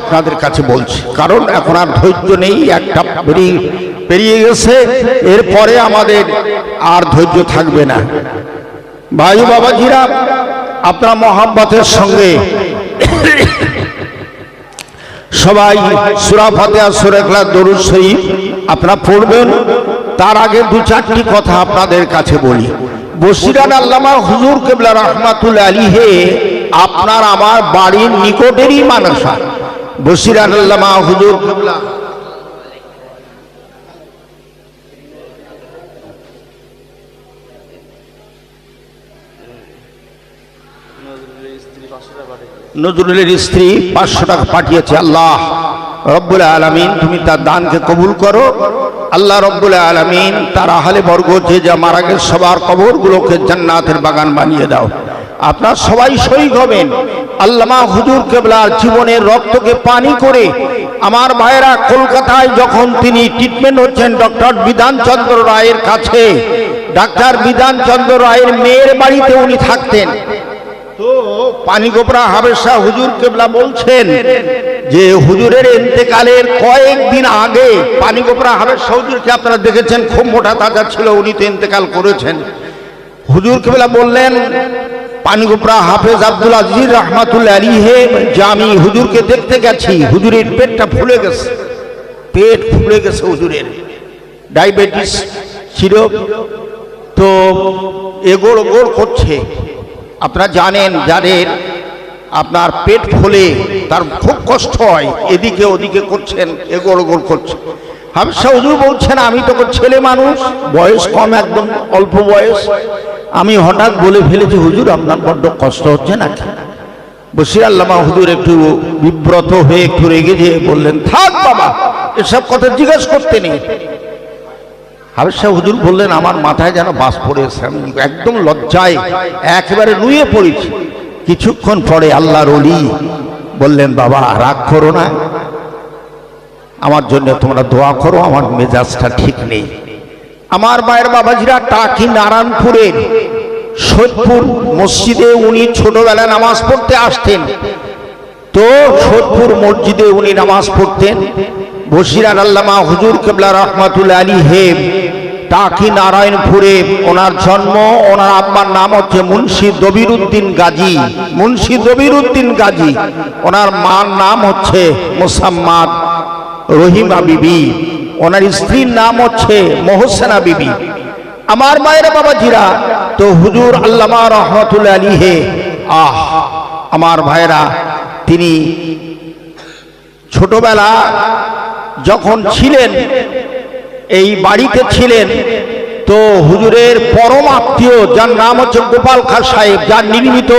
আপনাদের কাছে বলছি, কারণ এখন আর ধৈর্য নেই, একটা পেরিয়ে গেছে, এরপরে আমাদের আর ধৈর্য থাকবে না। ভাই বাবাজিরা, আপনার মহাব্বতের সঙ্গে সবাই সুরা ফাতেহা, সুরা ইখলাস, দরুদ শরীফ আপনারা পড়বেন। তার আগে দু চারটি কথা আপনাদের কাছে বলি। বসিরান আল্লামা হুজুর কেবলা রহমাতুল আলীহে আপনার আমার বাড়ির নিকটেরই মানুষা নজরুলের স্ত্রী পাঁচশো টাকা পাঠিয়েছে, আল্লাহ রব্বুল আলমিন, তুমি তার দানকে কবুল করো। আল্লাহ রব্বুল আলমিন তার আহলে বর্গ যে যা মারা গেছে, সবার কবরগুলোকে জান্নাতের বাগান বানিয়ে দাও। আপনার সবাই শহীদ হবেন। আল্লামা হুজুর কেবলার জীবনের রক্তকে পানি করে আমার ভাইয়েরা কলকাতায় যখন তিনি ট্রিটমেন্ট হচ্ছেন ডক্টর বিধানচন্দ্র রায়ের কাছে, ডাক্তার বিধানচন্দ্র রায়ের মেয়ের বাড়িতে উনি থাকতেন। তো পানিগোপরা হাবেশা হুজুর কেবলা বলছেন যে, হুজুরের ইন্তেকালের কয়েকদিন আগে পানিগোপরা হাবেশা হুজুরকে আপনারা দেখেছেন, খুব মোটা তাজা ছিল, উনি তো ইন্তেকাল করেছেন। হুজুর কেবলা বললেন পানিগোপরা হাফেজ আব্দুল আজিজ রহমাতুল্লাহ আলী যে আমি হুজুরকে দেখতে গেছি, হুজুরের পেটটা ফুলে গেছে। পেট ফুলে গেছে হুজুরের। ডায়াবেটিস ছিল, তো এগোড় ওগোড় করছে। আপনারা জানেন, যাদের আপনার পেট ফুলে, তার খুব কষ্ট হয়, এদিকে ওদিকে করছেন এগোড় ওগোড় করছে। হামসা হুজুর বলছেন, আমি তো ছেলে মানুষ, বয়স কম একদম, অল্প বয়স। আমি হঠাৎ বলে ফেলেছি, হুজুর, আপনার বড্ড কষ্ট হচ্ছে নাকি? বসির আল্লামা হুজুর একটু বিব্রত হয়ে একটু রেগে যেয়ে বললেন, থাক বাবা, এসব কথা জিজ্ঞেস করতে নেই। হাবিজ শাহ হুজুর বললেন, আমার মাথায় যেন বাস পড়েছে আমি একদম লজ্জায় একেবারে নুয়ে পড়েছি। কিছুক্ষণ পরে আল্লাহর অলি বললেন, বাবা, রাগ করো না। আমার জন্য তোমরা দোয়া করো, আমার মেজাজটা ঠিক নেই। আমার মায়ের বাবাজিরা টাকি নারায়ণপুরের সোদপুর মসজিদে উনি ছোটবেলায় নামাজ পড়তে আসতেন। তো সোদপুর মসজিদে উনি নামাজ পড়তেন। বসিরার আল্লামা হুজুর কেবলা রহমাতুল আলী হেব টাকি নারায়ণপুরে ওনার জন্ম, ওনার আব্বার নাম হচ্ছে মুন্সি দবির উদ্দিন গাজী। মুন্সি দবির উদ্দিন গাজী। ওনার মার নাম হচ্ছে মোসাম্মাদ রহিমা বিবি। ওনার স্ত্রীর নাম হচ্ছে মোহসেনা বিবি। আমার মায়ের বাবাজিরা, তো হুজুর আল্লামা রহমতুল আলী হে আহ, আমার ভাইরা তিনি ছোটবেলা যখন ছিলেন, এই বাড়িতে ছিলেন, তো হুজুরের পরম আত্মীয়, যার নাম হচ্ছে গোপাল খা সাহেব, যার নির্মিত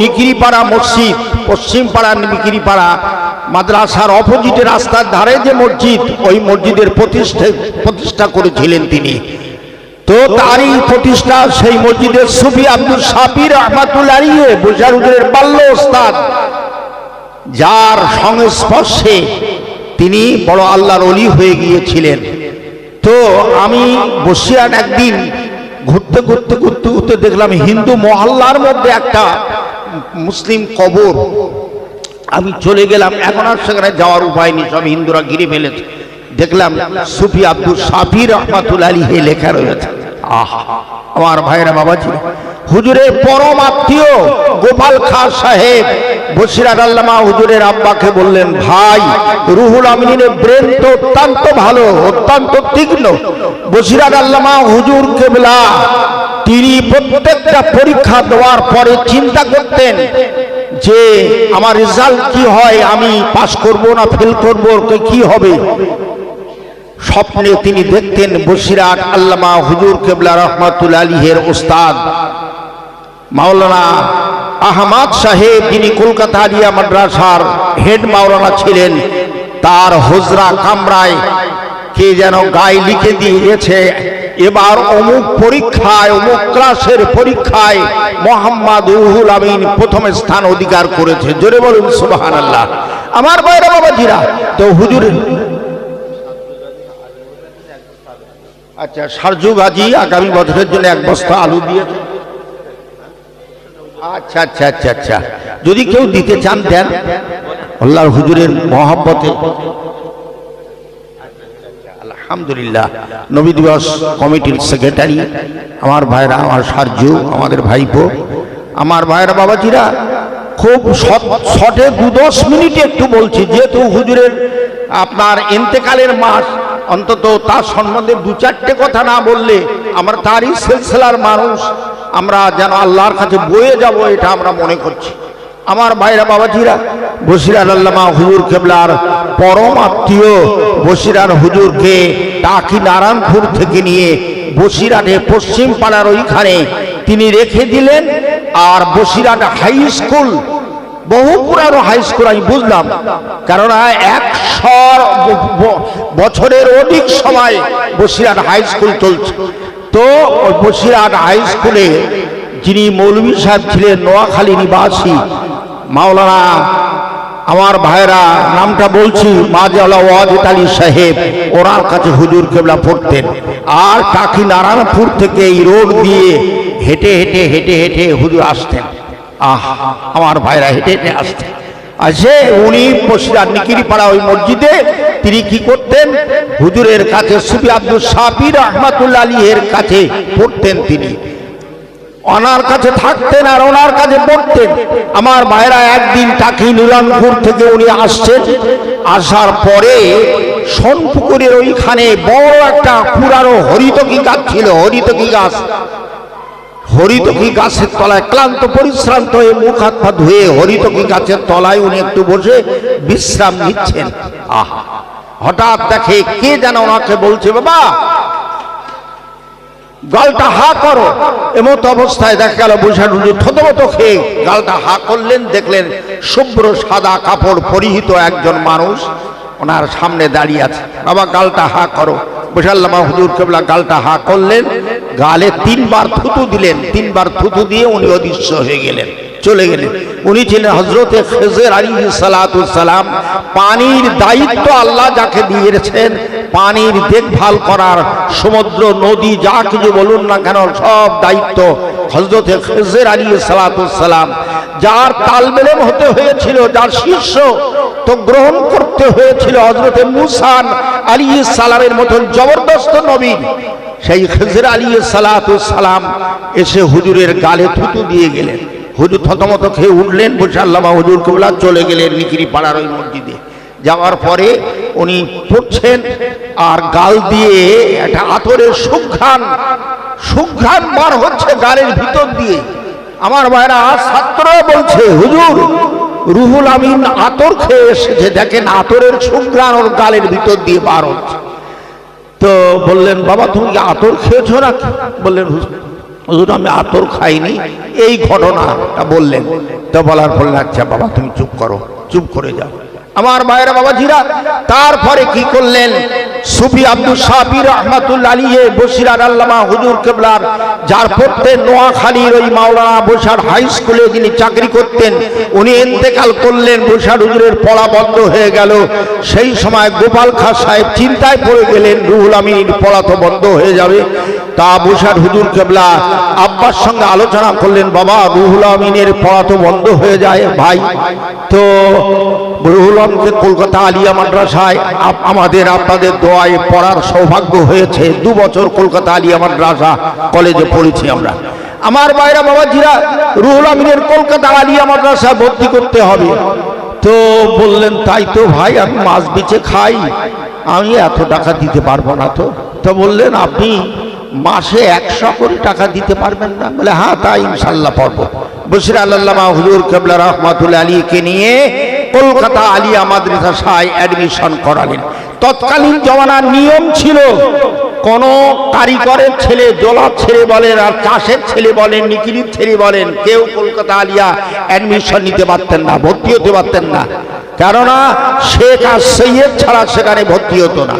নিকিরিপাড়া মসজিদ পশ্চিম পাড়া নিকিরিপাড়া মাদ্রাসার অপোজিটে রাস্তার ধারে যে মসজিদ, ওই মসজিদের প্রতিষ্ঠা প্রতিষ্ঠা করেছিলেন তিনি। তো তারই প্রতিষ্ঠা সেই মসজিদের সুফি আব্দুল সাবির আহমাতুল আলিয়ে হুজুরের বাল্য ওস্তাদ। যার সংস্পর্শে তিনি বড় আল্লাহর অলি হয়ে গিয়েছিলেন। তো আমি বসিয়ান একদিন ঘুরতে ঘুরতে ঘুরতে ঘুরতে দেখলাম হিন্দু মহল্লার মধ্যে একটা মুসলিম কবর। আমি চলে গেলাম, এখন আর সেখানে যাওয়ার উপায় নেই, সব হিন্দুরা ঘিরে ফেলেছে। দেখলাম সুফি আব্দুল সাফি রহমাতুল আলী হে লেখা রয়েছে। আহা, আমার ভাইরা বাবাজি হুজুরের পরম আত্মীয় গোপাল খা সাহেব, বসিরাত আল্লামা হুজুরের আব্বাকে বললেন, ভাই, রুহুল আমিনের ব্রেন তো অত্যন্ত ভালো, অত্যন্ত তীক্ষ্ণ। বসিরাত আল্লামা হুজুর কেবলা, তিনি প্রত্যেকটা পরীক্ষা দেওয়ার পরে চিন্তা করতেন যে আমার রেজাল্ট কি হয়, আমি পাস করব না ফেল করব, কি হবে? স্বপ্নে তিনি দেখতেন বসিরাট আল্লামা হুজুর কেবলা রহমাতুল আলীহের ওস্তাদ। মাওলানা আহমদ সাহেব, যিনি কলকাতা আলিয়া মাদ্রাসার হেড মাওলানা ছিলেন, তার হজরা কামরায় কে যেন গায়ে লিখে দিয়েছে এবার অমুক পরীক্ষায়, অমুক ক্লাসের পরীক্ষায় মোহাম্মদ রুহুল আমিন প্রথম স্থান অধিকার করেছে। জোরে বলুন সুবাহান আল্লাহ আমার বাইরে বাবাজিরা, তো হুজুর আচ্ছা সারজু গাজী আগামী বছরের জন্য এক বস্তা আলু দিয়ে আচ্ছা আচ্ছা আচ্ছা আচ্ছা। যদি কেউ দিতে চান, দেন। আল্লাহর হুজুরের মহাব্বতে। আলহামদুলিল্লাহ, নবী দিবস কমিটির সেক্রেটারি আমার ভাইরা, আমার সার্জু, আমাদের ভাইপো, আমার ভাইরা বাবাজিরা, খুব শট- দু দশ মিনিটে একটু বলছি, যেহেতু হুজুরের আপনার ইন্তেকালের মাস, অন্তত তার সম্বন্ধে দু চারটে কথা না বললে আমরা তারই সিলসিলার মানুষ, আমরা যেন আল্লাহর কাছে বয়ে যাব, এটা আমরা মনে করছি। আমার ভাইরা বাবাজিরা বসিরার আল্লামা হুজুর কেবলার পরম আত্মীয় বসিরার হুজুরকে টাকি নারায়ণপুর থেকে নিয়ে বসিরাটে পশ্চিম পাড়ার ওইখানে তিনি রেখে দিলেন। আর বসিরাট হাই স্কুল, বহু পুরানো হাই স্কুল আমি বুঝলাম। কেননা একশো বছরের অধিক সময় বসিরাট হাই স্কুল চলছে। তো ওই বসিরহাট হাই স্কুলে যিনি মৌলভী সাহেব ছিলেন, নোয়াখালী নিবাসী। মাওলানা, আমার ভাইরা নামটা বলছি, মাজালা ওয়াজিদ আলী সাহেব, ওনার কাছে হুজুর কেবলা পড়তেন। আর টাকি নারায়ণপুর থেকে এই রোড দিয়ে হেঁটে হেঁটে হেঁটে হেঁটে হুজুর আসতেন। আহ, আমার ভাইরা হেঁটে হেঁটে আসতেন। আসে উনি বসিরার নিকিরি পাড়া ওই মসজিদে, তিনি কি করতেন? হুজুরের কাছে সুফি আব্দুল সাবির রহমাতুল্লাহ আলী এর কাছে পড়তেন তিনি। ওনার কাছে থাকতেন আর ওনার কাছে পড়তেন। আমার ভাইরা একদিন টাকি নীলনপুর থেকে উনি আসছেন। আসার পরে সোনপুকুরের ওইখানে বড় একটা পুরানো হরিতকি গাছ ছিল, হরিতকি গাছ। হরিতকি গাছের তলায় ক্লান্ত, পরিশ্রান্ত হয়ে মুখ হাত পা ধুয়ে হরিতকি গাছের তলায় উনি একটু বসে বিশ্রাম নিচ্ছেন। আহা! হঠাৎ দেখে কে যেন ওনাকে বলছে, বাবা গালটা হা করো। এমত অবস্থায় দেখা গেল বুঝার থতমত খেয়ে গালটা হা করলেন, দেখলেন শুভ্র সাদা কাপড় পরিহিত একজন মানুষ ওনার সামনে দাঁড়িয়ে আছে। বাবা, গালটা হা করো। বুঝাল্লামা হুজুর কেবলা গালটা হা করলেন, গালে তিনবার থুতু দিলেন। তিনবার থুতু দিয়ে উনি অদৃশ্য হয়ে গেলেন। চলে গেলেন। উনি ছিলেন হজরতে খেজের আলী সালাম পানির দায়িত্ব আল্লাহ যাকে দিয়েছেন, পানির দেখভাল করার সমুদ্র, নদী, যা কিছু বলুন না কেন, সব দায়িত্ব হজরতে খেজের আলী সালাম যার তালমেলেম হতে হয়েছিল, যার শীর্ষ তো গ্রহণ করতে হয়েছিল হজরতে মুসান আলী সালামের মতন জবরদস্ত নবী। সেই খেজের আলী সালাম এসে হুজুরের গালে থুতু দিয়ে গেলেন। হুজুর থতমত খেয়ে উঠলেন বসে আল্লামা হুজুর কবলা চলে গেলেন নিকিরি পাড়ার ওই মসজিদে। যাওয়ার পরে উনি পড়ছেন আর গাল দিয়ে একটা আতরের সুঘ্রাণ সুঘ্রাণ বার হচ্ছে গালের ভিতর দিয়ে। আমার ভাইরা ছাত্র বলছে, হুজুর, রুহুল আমিন আতর খেয়ে এসেছে, দেখেন আতরের সুঘ্রাণ ওর গালের ভিতর দিয়ে বার হচ্ছে। তো বললেন, বাবা, তুমি আতর খেয়েছো না বললেন হুজুর হুজুর, আমি আতর খাইনি। এই ঘটনাটা বললেন। তো বলার ফলে আচ্ছা বাবা, তুমি চুপ করো, চুপ করে যাও। আমার মায়ের বাবাজিরা, তারপরে কি করলেন? সুফি আব্দুল সাবির রহমাতুল্লাহ আলী বসিরার আল্লামা হুজুর কেবলার, যার পড়তেন নোয়াখালীর ওই মাওলানা বসার হাই স্কুলে যিনি চাকরি করতেন, উনি ইন্তেকাল করলেন, বসার হুজুরের পড়া বন্ধ হয়ে গেল। সেই সময় গোপাল খা সাহেব চিন্তায় পড়ে গেলেন, রুহুল আমিন, পড়া তো বন্ধ হয়ে যাবে। তা বসার হুজুর কেবলা আব্বার সঙ্গে আলোচনা করলেন, বাবা রুহুল আমিনের পড়া তো বন্ধ হয়ে যায়, ভাই। তো রুহুল আমিনকে কলকাতা আলিয়া মাদ্রাসায় আমাদের আপনাদের দোয়ায় পড়ার সৌভাগ্য হয়েছে। দু বছর কলকাতা আলিয়া মাদ্রাসা কলেজে পড়েছি আমরা। আমার বাইরা বাবাজিরা, রুহুল আমিনের কলকাতা আলিয়া মাদ্রাসা ভর্তি করতে হবে। তো বললেন, তাই তো ভাই, আমি মাছ বিচে খাই। আমি এত টাকা দিতে পারব না তো। তো বললেন, আপনি মাসে একশো কোটি টাকা দিতে পারবেন না? বলে হ্যাঁ তাই ইনশাল্লাহ পারব বসির আল্লামা হুজুর কেবলা রহমাতুল্লাহ আলীকে নিয়ে কলকাতা আলিয়া সায় অ্যাডমিশন করালেন। তৎকালীন জমানার নিয়ম ছিল, কোন কারিগরের ছেলে জলার ছেলে বলেন, আর চাষের ছেলে বলেন, নিকিরির ছেলে বলেন, কেউ কলকাতা আলিয়া অ্যাডমিশন নিতে পারতেন না, ভর্তি হতে পারতেন না। কেননা শেখ আর সৈয়দ ছাড়া সেখানে ভর্তি হতো না।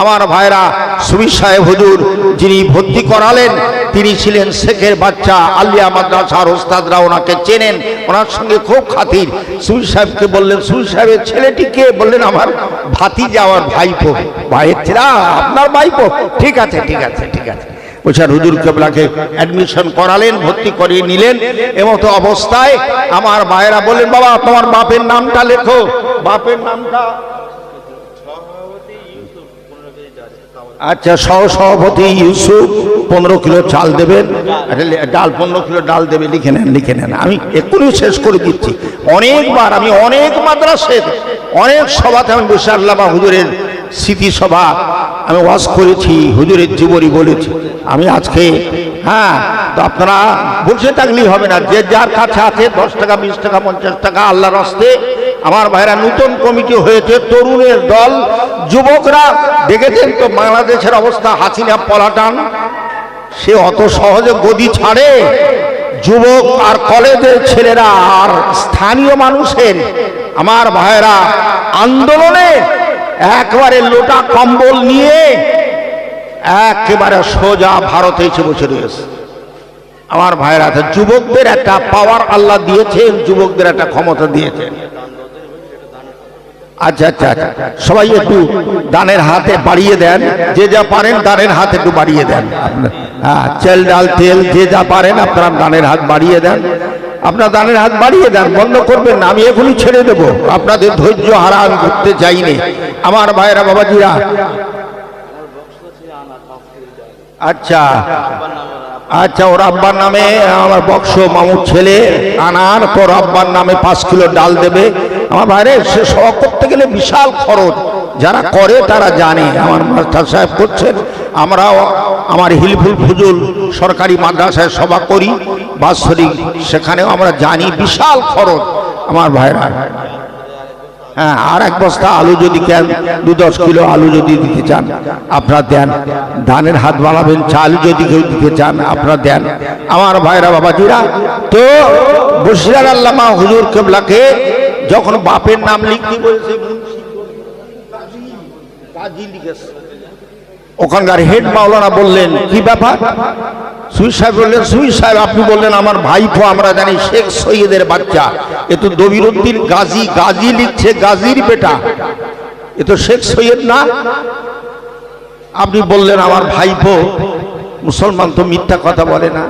আমার ভাইরা সুবি সাহেব হুজুর, যিনি ভর্তি করালেন, তিনি ছিলেন শেখের বাচ্চা, আলিয়া মাদ্রাসার ওস্তাদরা ওনাকে চেনেন, ওনার সঙ্গে খুব খাতির। সুবি সাহেবকে বললেন সুবি সাহেবের ছেলেটি কে? বললেন, আমার ভাতি যাওয়ার ভাইপো। ভাইয়ের ছেলে আপনার ভাইপো? ঠিক আছে ঠিক আছে ঠিক আছে। বলছেন, হুজুর কেবলাকে অ্যাডমিশন করালেন, ভর্তি করিয়ে নিলেন। এমতো অবস্থায় আমার ভাইয়েরা বললেন, বাবা, তোমার বাপের নামটা লেখো। বাপের নামটা আচ্ছা সহ সভাপতি ইউসুফ পনেরো কিলো চাল দেবেন। একটা ডাল পনেরো কিলো ডাল দেবে, লিখে নেন লিখে নেন। আমি এক্ষুনি শেষ করে দিচ্ছি। অনেকবার, আমি অনেক মাদ্রাসের, অনেক সভাতে আমি বসে আল্লাহ হুজুরের স্মৃতিসভা আমি ওয়াজ করেছি, হুজুরের জীবনী বলেছি। আমি আজকে হ্যাঁ তো আপনারা বসে থাকলেই হবে না। যে যার কাছে আছে দশ টাকা, বিশ টাকা, পঞ্চাশ টাকা, আল্লাহর হস্তে আমার ভাইরা নতুন কমিটি হয়েছে, তরুণের দল, যুবকরা, দেখেছেন তো বাংলাদেশের অবস্থা, হাসিনা পলাটান সে অত সহজে গদি ছাড়ে, যুবক আর কলেজের ছেলেরা আর স্থানীয় মানুষের, আমার ভাইরা আন্দোলনে একবারে লোটা কম্বল নিয়ে একেবারে সোজা ভারতে এসে বসে রয়েছে। আমার ভাইরা, যুবকদের একটা পাওয়ার আল্লাহ দিয়েছেন, যুবকদের একটা ক্ষমতা দিয়েছেন। আচ্ছা আচ্ছা আচ্ছা। সবাই একটু দানের হাতে বাড়িয়ে দেন। যে যা পারেন দানের হাত একটু বাড়িয়ে দেন। হ্যাঁ চেল, ডাল, তেল, যে যা পারেন আপনারা দানের হাত বাড়িয়ে দেন। আপনার দানের হাত বাড়িয়ে দেন, বন্ধ করবেন না। আমি এখনই ছেড়ে দেবো। আপনাদের ধৈর্য হারা আমি করতে চাইনি। আমার ভাইয়েরা, বাবাজিরা। আচ্ছা। আচ্ছা ওর আব্বার নামে আমার বক্স মামুর ছেলে। আনার তোর আব্বার নামে পাঁচ কিলো ডাল দেবে। আমার বাইরে সে সভা করতে গেলে বিশাল খরচ। যারা করে তারা জানে। আমার মাস্টার সাহেব করছেন, আমরাও আমার হিলফুল ফুজুল সরকারি মাদ্রাসায় সভা করি, বাৎসরিক। সেখানেও আমরা জানি বিশাল খরচ। আমার ভাইরা হ্যাঁ আর এক বস্তা আলু যদি কেন দু দশ কিলো আলু যদি দিতে চান, আপনারা দেন। ধানের হাত বাড়াবেন, চাল যদি কেউ দিতে চান, আপনারা দেন। আমার ভাইরা, বাবাজিরা, তো বসিরার আল্লামা হুজুর কেবলাকে যখন বাপের নাম লিখতে বলেছে ওখানকার হেড মাওলানা বললেন কি ব্যাপার? সুই সাহেব বললেন সুই সাহেব আপনি বললেন আমার ভাইপো আমরা জানি শেখ সৈয়দের বাচ্চা। এ তো দবিরুদ্দিন গাজী গাজী লিখছে গাজীর বেটা। এ তো শেখ সৈয়দ না? আপনি বললেন আমার ভাইপো মুসলমান তো মিথ্যা কথা বলে না।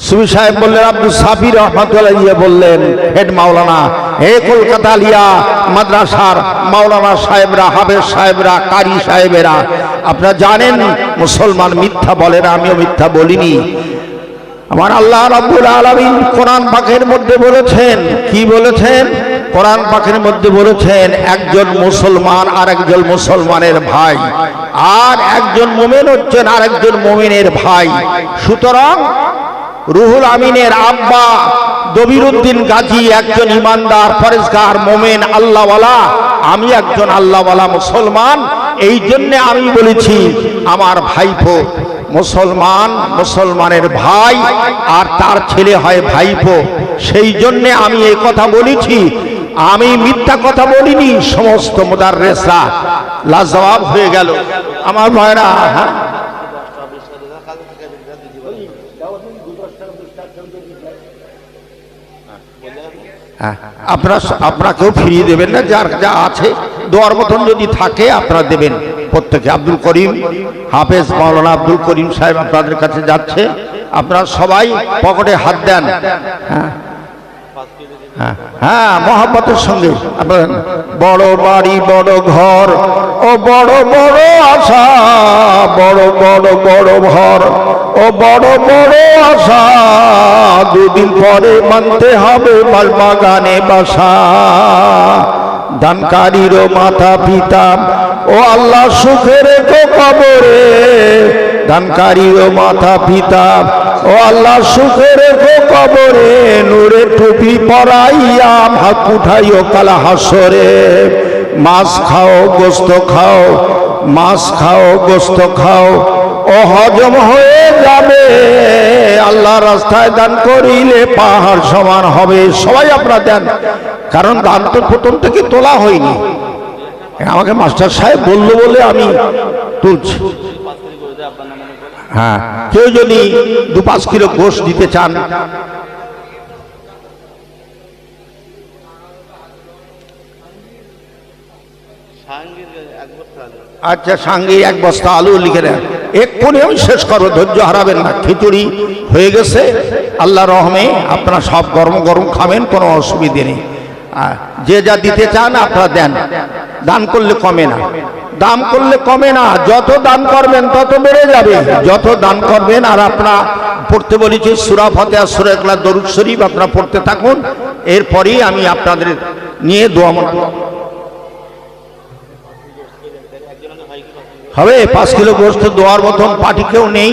সুবি সাহেব বললেন আব্দুল সাবির রহমতুল্লাহ বললেন, হেড মাওলানা হে কলকাতা লিয়া মাদ্রাসার মাওলানা সাহেবরা হাফেজ সাহেবরা, কারি সাহেবেরা, আপনারা জানেন মুসলমান মিথ্যা বলে না, আমিও মিথ্যা বলিনি। আমার আল্লাহ রাব্বুল আলামিন কোরআন পাকের মধ্যে বলেছেন, কি বলেছেন? কোরআন পাকের মধ্যে বলেছেন, একজন মুসলমান আর একজন মুসলমানের ভাই, আর একজন মোমেন হচ্ছেন আর একজন মোমেনের ভাই। সুতরাং রুহুল আমিনের আব্বা দবিরুদ্দিন গাজী একজন ইমানদার ফরেজগার মোমেন, আল্লাহওয়ালা। আমি একজন আল্লাহওয়ালা মুসলমান। এই জন্যে আমি বলেছি, আমার ভাইপো মুসলমান, মুসলমানের ভাই আর তার ছেলে হয় ভাইপো। সেই জন্যে আমি এই কথা বলেছি। আমি মিথ্যা কথা বলিনি, সমস্ত মোদাররেসরা। লাজবাব হয়ে গেল। আমার ভাইরা হ্যাঁ? আপনারা আপনাকেও ফিরিয়ে দেবেন না, যার যা আছে দোয়ার মতন যদি থাকে, আপনারা দেবেন। প্রত্যেকে আব্দুল করিম, হাফেজ মাওলানা আব্দুল করিম সাহেব আপনাদের কাছে যাচ্ছে। আপনারা সবাই পকেটে হাত দেন। হ্যাঁ হ্যাঁ, হ্যাঁ মহাব্বতের সঙ্গে। বড় বাড়ি বড় ঘর ও বড় বড় আশা বড় বড় বড় ঘর ও বড় বড় আশা দুদিন পরে মানতে হবে বাগানে বাসা। দানকারীরও মাথা পিতা। ও আল্লাহ সুখে রেখো কবরে। দানকারীরও মাথা পিতা। ও আল্লাহ সুখে রেখো কবরে। নূরে টুপি পরাইয়া ভাত উঠাইও কালা হাসরে। মাছ খাও, গোস্ত খাও, মাছ খাও, গোস্ত খাও। ও হজম হয়ে যাবে। আল্লাহ রাস্তায় দান করিলে পাহাড় সমান হবে। সবাই আপনারা দেন। কারণ দান তো প্রথম থেকে তোলা হয়নি। আমাকে মাস্টার সাহেব বলল বলে আমি তুলছি। হ্যাঁ কেউ যদি দু পাঁচ কিলো গোশ দিতে চান। আচ্ছা সঙ্গে এক বস্তা আলু লিখে দেন। এক্ষুনি আমি শেষ করব ধৈর্য হারাবেন না। খিচুড়ি হয়ে গেছে। আল্লাহ রহমে আপনারা সব গরম গরম খাবেন, কোনো অসুবিধে নেই। যে যা দিতে চান আপনারা দেন। দান করলে কমে না। দান করলে কমে না। যত দান করবেন, তত বেড়ে যাবে। যত দান করবেন, আর আপনারা পড়তে বলেছি, সুরা ফতে আর সুরা একলা দরুদ শরীফ আপনারা পড়তে থাকুন। এরপরেই আমি আপনাদের নিয়ে দোয়া হবে, পাঁচ কিলো গোস্ত দেওয়ার মতন পার্টি কেউ নেই।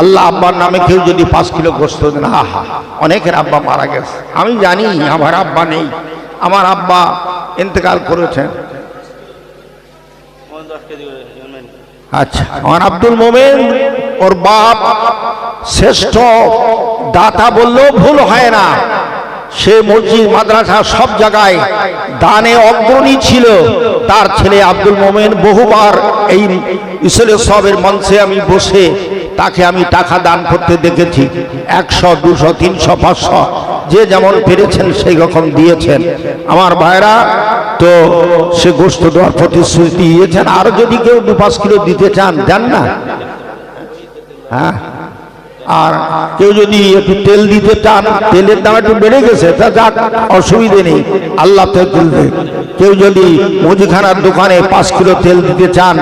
আল্লাহ আব্বার নামে কেউ যদি পাঁচ কিলো গোস্ত দেন আহা অনেকের আব্বা মারা গেছে। আমি জানি, আমার আব্বা নেই। আমার আব্বা ইন্তেকাল করেছেন। আচ্ছা আমার আব্দুল মোমেন, ওর বাপ শ্রেষ্ঠ দাতা বললেও ভুল হয় না। সে মসজিদ, মাদ্রাসা সব জায়গায় দানে অগ্রণী ছিল। তার ছেলে আব্দুল মোমেন বহুবার এই ইসলে সবের মঞ্চে আমি বসে তাকে আমি টাকা দান করতে দেখেছি। একশো, দুশো, তিনশো, পাঁচশো, যে যেমন পেরেছেন সেই রকম দিয়েছেন। আমার ভাইরা, তো সে গোস্ত দেওয়ার প্রতিশ্রুতি দিয়েছেন। আর যদি কেউ দু পাঁচ কিলো দিতে চান, দেন না। হ্যাঁ। আর কেউ যদি একটু তেল দিতে চান, তেলের দাম একটু বেড়ে গেছে, তা যাক, অসুবিধে নেই, আল্লাহ তেল তুলবে কেউ যদি মুদিখানার দোকানে পাঁচ কিলো তেল দিতে চান